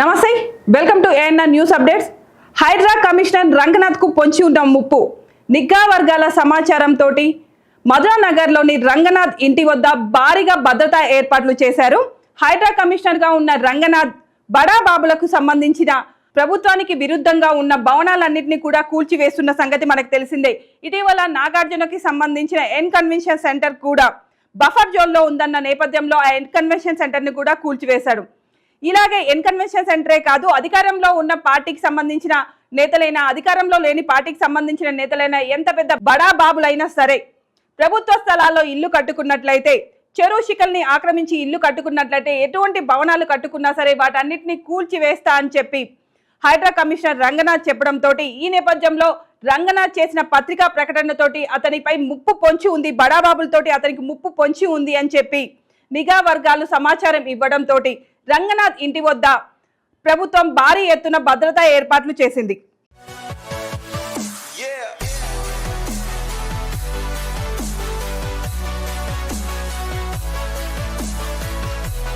నమస్తే welcome to ANR news updates HYDRAA commissioner రంగనాథ్కు పొంచి ఉన్న ముప్పు. నిఘా వర్గాల సమాచారంతో మధురానగర్లోని రంగనాథ్ ఇంటి వద్ద భారీగా భద్రతా ఏర్పాట్లు చేశారు. హైడ్రా కమిషనర్గా ఉన్న రంగనాథ్ బడా బాబులకు సంబంధించిన ప్రభుత్వానికి విరుద్ధంగా ఉన్న భవనాలన్నింటినీ కూడా కూల్చివేస్తున్న సంగతి మనకు తెలిసిందే. ఇటీవల నాగార్జునకి సంబంధించిన ఎన్ కన్వెన్షన్ సెంటర్ కూడా బఫర్ జోన్లో ఉందన్న నేపథ్యంలో ఆ ఎన్ కన్వెన్షన్ సెంటర్ని కూడా కూల్చివేశాడు. ఇలాగే ఎన్కన్వెన్షన్ సెంటరే కాదు అధికారంలో ఉన్న పార్టీకి సంబంధించిన నేతలైనా అధికారంలో లేని పార్టీకి సంబంధించిన నేతలైనా ఎంత పెద్ద బడా బాబులైనా సరే ప్రభుత్వ స్థలాల్లో ఇల్లు కట్టుకున్నట్లయితే చెరువు శిఖల్ని ఆక్రమించి ఇల్లు కట్టుకున్నట్లయితే ఎటువంటి భవనాలు కట్టుకున్నా సరే వాటన్నిటిని కూల్చివేస్తా అని చెప్పి హైడ్రా కమిషనర్ రంగనాథ్ చెప్పడంతో ఈ నేపథ్యంలో రంగనాథ్ చేసిన పత్రికా ప్రకటనతోటి అతనిపై ముప్పు పొంచి ఉంది బడాబాబులతోటి అతనికి ముప్పు పొంచి ఉంది అని చెప్పి నిఘా వర్గాలు సమాచారం ఇవ్వడంతో రంగనాథ్ ఇంటి వద్ద ప్రభుత్వం భారీ ఎత్తున భద్రతా ఏర్పాట్లు చేసింది.